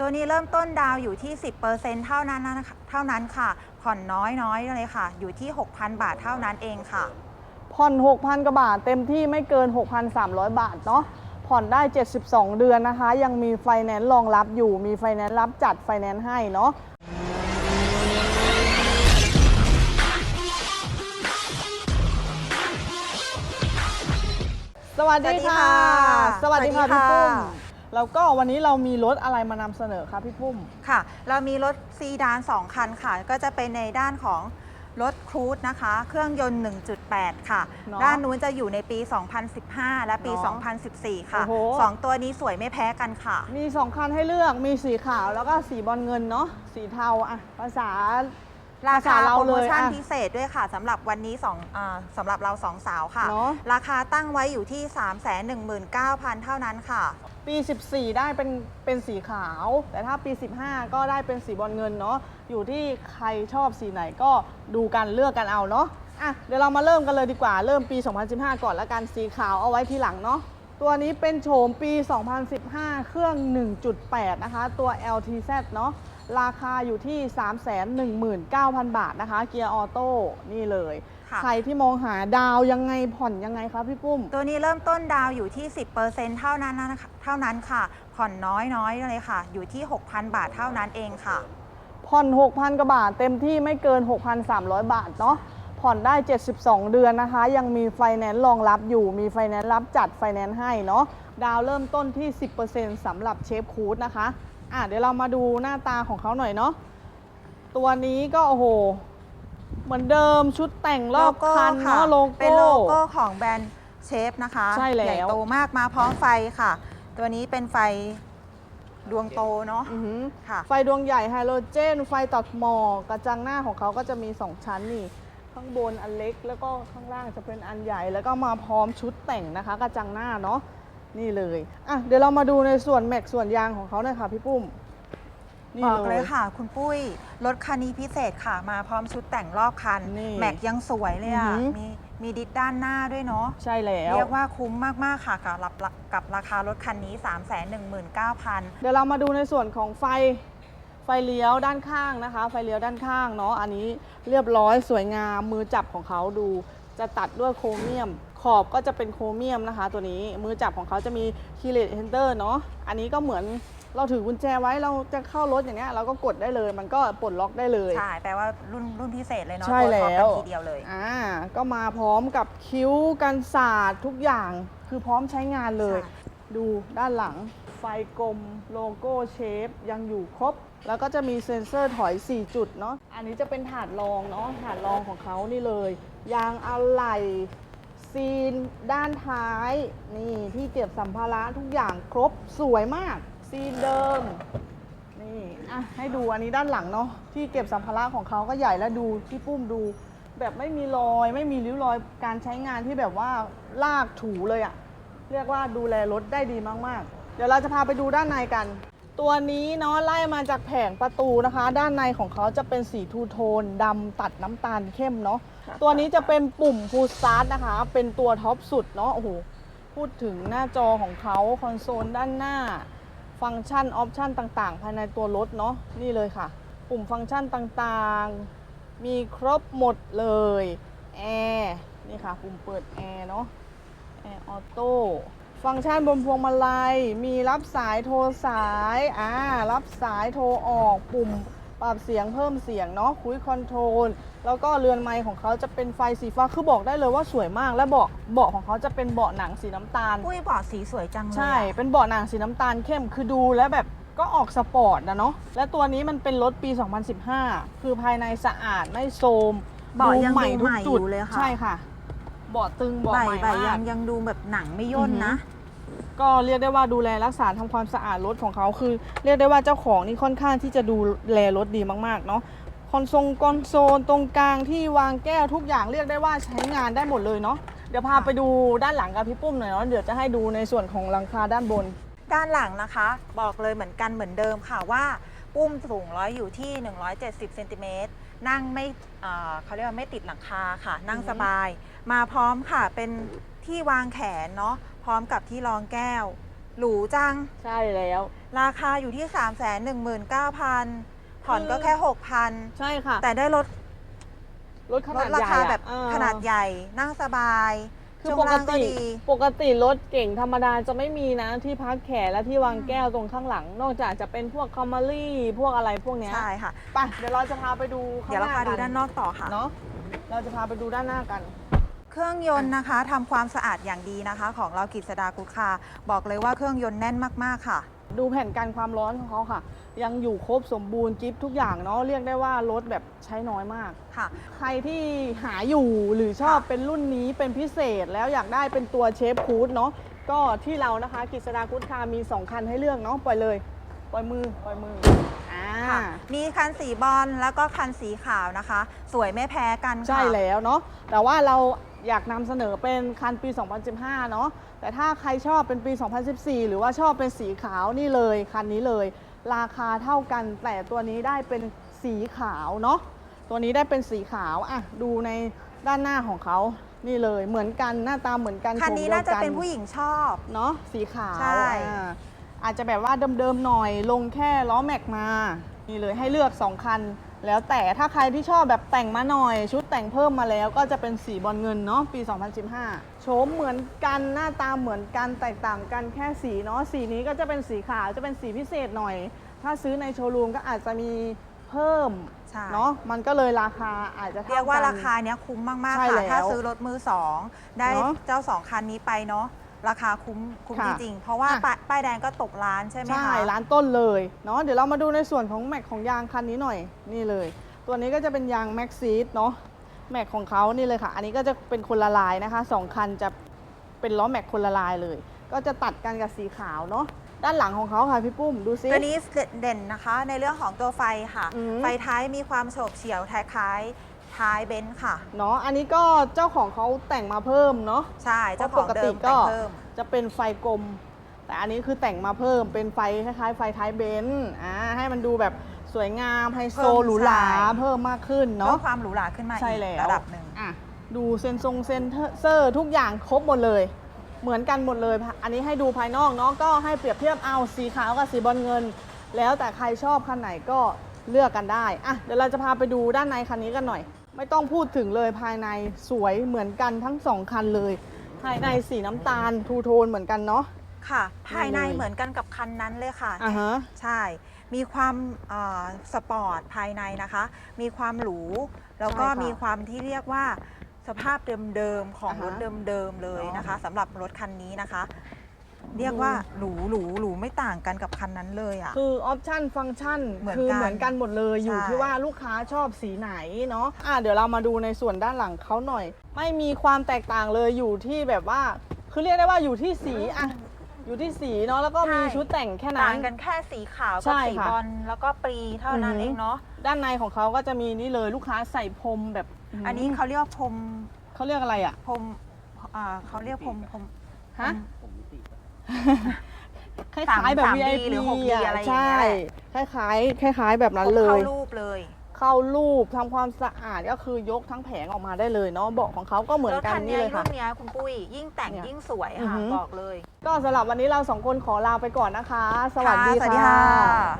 ตัวนี้เริ่มต้นดาวอยู่ที่ 10%เท่านั้นนะคะเท่านั้นค่ะ ผ่อนน้อยน้อยๆเลยค่ะ อยู่ที่ 6,000 บาทเท่านั้นเองค่ะ ผ่อน 6,000กว่าบาทเต็มที่ไม่เกิน 6,300 บาทเนาะผ่อนได้ 72 เดือนนะคะ ยังมีไฟแนนซ์รองรับอยู่มีไฟแนนซ์รับจัดไฟแนนซ์ให้เนาะสวัสดีค่ะสสวัวัสสดีดีค่ะค่ะพี่ปุ้ม แล้วก็วันนี้เรามีรถอะไรมานำเสนอคะพี่ปุ้ม ค่ะ เรามีรถซีดาน2 คันค่ะ ก็จะเป็นในด้านของรถครูซนะคะ เครื่องยนต์ 1.8 ค่ะ เนอะด้านนู้นจะอยู่ในปี 2015 และปี เนอะ2014 ค่ะ โอ้โห สองตัวนี้สวยไม่แพ้กันค่ะ มี 2 คันให้เลือกมีสีขาวแล้วก็สีบอลเงินเนาะสีเทาอะภาษา ราคาภาษาเราโปรโมเลยชั่นอะพิเศษด้วยค่ะสำหรับวันนี้สองอาสำหรับเราสองสาวค่ะ เนอะ ราคาตั้งไว้อยู่ที่ 319,000 เท่านั้นค่ะ ปี 14 ได้เป็นเป็นสีขาว แต่ถ้าปี 15 ก็ได้เป็นสีบอลเงินเนาะอยู่ที่ใครชอบสีไหนก็ดูกันเลือกกันเอาเนาะอะเดี๋ยวเรามาเริ่มกันเลยดีกว่าเริ่มปี 2015 ก่อนแล้วกันสีขาวเอาไว้ทีหลังเนาะตัวนี้เป็นโฉมปี 2015 เครื่อง 1.8 นะคะ ตัว LTZ เนาะ ราคาอยู่ที่ 319,000 บาทนะคะ เกียร์ออโต้นี่เลย ค่ะ ใครที่มองหาดาวยังไงผ่อนยังไงคะพี่ปุ้ม ตัวนี้เริ่มต้นดาวอยู่ที่ 10%เท่านั้นนะคะเท่านั้นค่ะ ผ่อนน้อยน้อยๆเลยค่ะ อยู่ที่ 6,000 บาทเท่านั้นเองค่ะ ผ่อน 6,000กว่าบาท เต็มที่ไม่เกิน 6,300 บาทเนาะ ผ่อนได้ 72 เดือนนะคะ ยังมีไฟแนนซ์รองรับอยู่ มีไฟแนนซ์รับจัดไฟแนนซ์ให้เนาะ ดาวเริ่มต้นที่ 10%สำหรับเชฟคูดนะคะ อะเดี๋ยวเรามาดูหน้าตาของเขาหน่อยเนาะตัวนี้ก็โอ้โห เหมือนเดิมชุดแต่งรอบคันเนาะโลโก้เป็นโลโก้ของแบรนด์เชฟนะคะใช่แล้วใหญ่โตมากมาพร้อมไฟค่ะ ตัวนี้เป็นไฟดวงโตเนาะอือหือค่ะ ไฟดวงใหญ่ไฮโดรเจน ไฟตัดหมอกกระจังหน้าของเขาก็จะมี 2 ชั้นนี่ ข้างบนอันเล็กแล้วก็ข้างล่างจะเป็นอันใหญ่ แล้วก็มาพร้อมชุดแต่งนะคะ กระจังหน้าเนาะ นี่เลยอะเดี๋ยวเรามาดูในส่วนแม็กส่วนยางของเขาหน่อยค่ะพี่ปุ้มนี่ บอกเลยค่ะ คุณปุ้ย รถคันนี้พิเศษค่ะ มาพร้อมชุดแต่งรอบคัน นี่แม็กยังสวยเลยอะอือหือ มีมีดิสด้านหน้าด้วยเนาะ ใช่แล้ว เรียกว่าคุ้มมาก ๆ ค่ะกับรับกับราคารถคันนี้ 319,000 เดี๋ยวเรามาดูในส่วนของไฟไฟเลี้ยวด้านข้างนะคะ ไฟเลี้ยวด้านข้างเนาะอันนี้เรียบร้อยสวยงามมือจับของเขาดู จะตัดด้วยโครเมียมข อบก็จะเป็นโครเมียมนะคะ ตัวนี้มือจับของเขาจะมีคีเลตเฮนเตอร์เนาะอันนี้ก็เหมือนเราถือกุญแจไว้เราจะเข้ารถอย่างเงี้ยเราก็กดได้เลย มันก็ปลดล็อกได้เลย ใช่แปลว่ารุ่นรุ่นพิเศษเลยเนาะใช่ตัวท็อปแล้วกันทีเดียวเลยอ่าก็มาพร้อมกับคิ้วกันสาดทุกอย่างคือพร้อมใช้งานเลยใช่ดูด้านหลังไฟกลมโลโก้เชฟยังอยู่ครบ แล้วก็จะมีเซ็นเซอร์ถอย 4 จุดเนาะอันนี้จะเป็นถาดรองเนาะถาดรองของเขานี่เลย ยางอะไหล่ ซีนด้านท้ายนี่ที่เก็บสัมภาระทุกอย่างครบสวยมาก ซีนเดิมนี่อะให้ดูอันนี้ด้านหลังเนาะที่เก็บสัมภาระของเขาก็ใหญ่แล้วดูที่ปุ้มดู แบบไม่มีรอย ไม่มีริ้วรอยการใช้งานที่แบบว่าลากถูเลยอะเรียกว่าดูแลรถได้ดีมากๆ เดี๋ยวเราจะพาไปดูด้านในกัน ตัวนี้เนาะไล่มาจากแผงประตูนะคะ ด้านในของเขาจะเป็นสีทูโทนดำตัดน้ำตาลเข้มเนาะตัวนี้จะเป็นปุ่มฟูสตาร์ทนะคะ เป็นตัวท็อปสุดเนาะโอ้โหพูดถึงหน้าจอของเขาคอนโซลด้านหน้า ฟังก์ชันออปชันต่างๆ ภายในตัวรถเนาะนี่เลยค่ะ ปุ่มฟังก์ชันต่างๆ มีครบหมดเลยแอร์นี่ค่ะ ปุ่มเปิดแอร์เนาะแอร์ออโต้ ฟังก์ชันบนพวงมาลัย มีรับสายโทรสาย อ่า รับสายโทรออก ปุ่มปรับเสียงเพิ่มเสียงเนาะ คุยคอนโทรล แล้วก็เรือนไม้ของเขาจะเป็นไฟสีฟ้า คือบอกได้เลยว่าสวยมาก และเบาะ เบาะของเขาจะเป็นเบาะหนังสีน้ำตาลปุ้ยบอกสีสวยจังเลยใช่อะเป็นเบาะหนังสีน้ำตาลเข้ม คือดูแล้วแบบก็ออกสปอร์ตนะเนาะ และตัวนี้มันเป็นรถปี 2015 คือภายในสะอาดไม่โทรมเบาะยังใหม่ดูทุใหกม่จุดอยู่เลยค่ะ ใช่ค่ะ เบาะตึงเบาะใบใหม่ใบยัมางกยังดูแบบหนังไม่ย่นนะ ก็เรียกได้ว่าดูแลรักษาทำความสะอาดรถของเขาคือ เรียกได้ว่าเจ้าของนี่ค่อนข้างที่จะดูแลรถดีมากๆเนาะคอนโซลคอนโซลตรงกลางที่วางแก้วทุกอย่างเรียกได้ว่าใช้งานได้หมดเลยเนาะเดี๋ยวพาไปดูด้านหลังกับพี่ปุ้มหน่อยเนาะเดี๋ยวจะให้ดูในส่วนของหลังคาด้านบน ด้านหลังนะคะ บอกเลยเหมือนกันเหมือนเดิมค่ะว่าปุ้มสูงร้อยอยู่ที่ 170เซนติเมตรนั่งไม่เขาเรียกว่าไม่ติดหลังคาค่ะ นั่งสบาย มาพร้อมค่ะเป็นที่วางแขนเนาะ พร้อมกับที่รองแก้ว หรูจัง ใช่แล้ว ราคาอยู่ที่ 3 1 9 0 0 0ผ่อนก็แค่ 6,000 ใช่ค่ะ แต่ได้รถรถขรนาถดราใหญ่คาอะแบบเออขนาดใหญ่นั่งสบายคือช่วปงกล่างก็ติดี ปกติรถเก่งธรรมดาจะไม่มีนะที่พักแขนและที่วางแก้วตรงข้างหลัง นอกจากจะเป็นพวกคอมมารี่พวกอะไรพวกเนี้ยใช่ค่ะ ไปเดี๋ยวเราจะพาไปดูข้งเดี๋ยวเราพาดูกัด้านนอกต่อค่ะ เนาะเราจะพาไปดูด้านหน้ากัน เครื่องยนต์นะคะทำความสะอาดอย่างดีนะคะ ของเรากิษดากุดคา บอกเลยว่าเครื่องยนต์แน่นมากๆค่ะ ดูแผ่นกันความร้อนของเขาค่ะ ยังอยู่ครบสมบูรณ์จิ๊บทุกอย่างเนาะเรียกได้ว่ารถแบบใช้น้อยมาก ค่ะ ใครที่หาอยู่หรือชอบค่ะเป็นรุ่นนี้เป็นพิเศษแล้วอยากได้เป็นตัวเชฟคูดเนาะก็ที่เรานะคะกิษดาคูดคามี 2 คันให้เลือกเนาะปล่อยเลย ปล่อยมือปล่อยมืออ่าค่ะมีคันสีบอลแล้วก็คันสีขาวนะคะ สวยไม่แพ้กันค่ะ ใช่แล้วเนาะแต่ว่าเรา อยากนำเสนอเป็นคันปี 2015 เนาะแต่ถ้าใครชอบเป็นปี 2014 หรือว่าชอบเป็นสีขาวนี่เลยคันนี้เลย ราคาเท่ากันแต่ตัวนี้ได้เป็นสีขาวเนาะตัวนี้ได้เป็นสีขาวอะดูในด้านหน้าของเขานี่เลยเหมือนกันหน้าตาเหมือนกันคันนี้โฉมดีน่ายวจะกัเป็นผู้หญิงชอบเนาะสีขาวใช่อ่าอาจจะแบบว่าเดิมๆหน่อยลงแค่ล้อแม็กมานี่เลยให้เลือก 2 คัน แล้วแต่ถ้าใครที่ชอบแบบแต่งมาหน่อย ชุดแต่งเพิ่มมาแล้วก็จะเป็นสีบอลเงินเนาะปี 2015 โฉมเหมือนกันหน้าตาเหมือนกันแตกต่างกันแค่สีเนาะสีนี้ก็จะเป็นสีขาวจะเป็นสีพิเศษหน่อย ถ้าซื้อในโชว์รูมก็อาจจะมีเพิ่มใช่ เนาะมันก็เลยราคาอาจจะท่เรียกว่ากันราคาเนี้ยคุ้มมาก ใช่ๆ ค่ะ แล้วถ้าซื้อรถมือสอง ได้เนอะ เจ้าสองคันนี้ไปเนาะ ราคาคุ้มคุ้มค่ะจริงๆ เพราะว่าอะ ป้ายป้ายแดงก็ตกร้านใช่ไหมคะ ใช่ร้านต้นเลยเนาะเดี๋ยวเรามาดูในส่วนของแม็กของยางคันนี้หน่อยนี่เลย ตัวนี้ก็จะเป็นยางแม็กซีดเนาะแม็กของเขานี่เลยค่ะ อันนี้ก็จะเป็นคนละลายนะคะสองคันจะเป็นล้อแม็กคนละลายเลย ก็จะตัดกันกับสีขาวเนาะด้านหลังของเขาค่ะพี่ปุ้มดูซิ ตัวนี้เด่นนะคะในเรื่องของตัวไฟค่ะ อืมไฟท้ายมีความโฉบเฉี่ยวท้ายคล้าย ท้ายเบนซ์ค่ะ เนาะอันนี้ก็เจ้าของเขาแต่งมาเพิ่มเนาะใช่เจ้าของเดิมก็แต่งเพิ่มจะเป็นไฟกลม แต่อันนี้คือแต่งมาเพิ่มเป็นไฟคล้ายๆไฟท้ายเบนซ์อ่าให้มันดูแบบสวยงามไฮโซเพิ่มหรูหราใช่เพิ่มมากขึ้นเพิ่เนาะมความหรูหราขึ้นมาใช่อีกแล้วระดับหนึ่งอะดูเซนทรงเซนเซอร์ทุกอย่างครบหมดเลย เหมือนกันหมดเลย อันนี้ให้ดูภายนอกเนาะก็ให้เปรียบเทียบเอาสีขาวกับสีบอลเงิน แล้วแต่ใครชอบคันไหนก็เลือกกันได้ อะ เดี๋ยวเราจะพาไปดูด้านในคันนี้กันหน่อย ไม่ต้องพูดถึงเลยภายในสวยเหมือนกันทั้งสองคันเลย ภายในสีน้ำตาลทูโทนเหมือนกันเนาะ ค่ะ ภายในเลยเหมือนกันกับคันนั้นเลยค่ะอ่าฮะ ใช่ มีความเอ่อสปอร์ตภายในนะคะ มีความหรู แล้วก็ใช่ค่ะมีความที่เรียกว่าสภาพเดิมๆของอ่าฮะรถเดิมๆเลยเนอะนะคะสำหรับรถคันนี้นะคะ เรียกว่าหรูหรูหรูไม่ต่างกันกับคันนั้นเลยอะ คือออปชันฟังก์ชันเหมือนคือกันเหมือนกันหมดเลยอยู่ใช่ ที่ว่าลูกค้าชอบสีไหนเนาะอะเดี๋ยวเรามาดูในส่วนด้านหลังเขาหน่อย ไม่มีความแตกต่างเลยอยู่ที่แบบว่า คือเรียกได้ว่าอยู่ที่สีอะอยู่ที่สีเนาะแล้วก็มีชุดแต่งแค่นั้ต่าน งกันแค่สีขาวใช่กับสีค่ะบอลแล้วก็ปรีเท่านั้นอือหือ เองเนาะด้านในของเขาก็จะมีนี่เลยลูกค้าใส่พรมแบบอันนี้เขาเรียกว่าพรมเขาเรียกอะไรอะพรมอ่าเขาเรียกพรมพรมฮะ คสามล้ายๆแบบ สาม D VIP หรือ 6D ะอะไรอย่างเงี้ยใช่คล้ายๆคล้าย ๆ แบบนั้นเลเข้ายรูปเลย เข้ารูปทำความสะอาดก็คือยกทั้งแผงออกมาได้เลยเนาะเบาะของเขาก็เหมือนรถกันคันนี่เนี้ยเลยค่ะ รุ่นเนี้ยคุณปุ้ยยิ่งแต่งเนี่ยยิ่งสวยอือค่ะหือ บอกเลยก็สำหรับวันนี้เราสองคนขอลาไปก่อนนะคะ สวัสดีค่ะสวัสดีค่ะค่ะ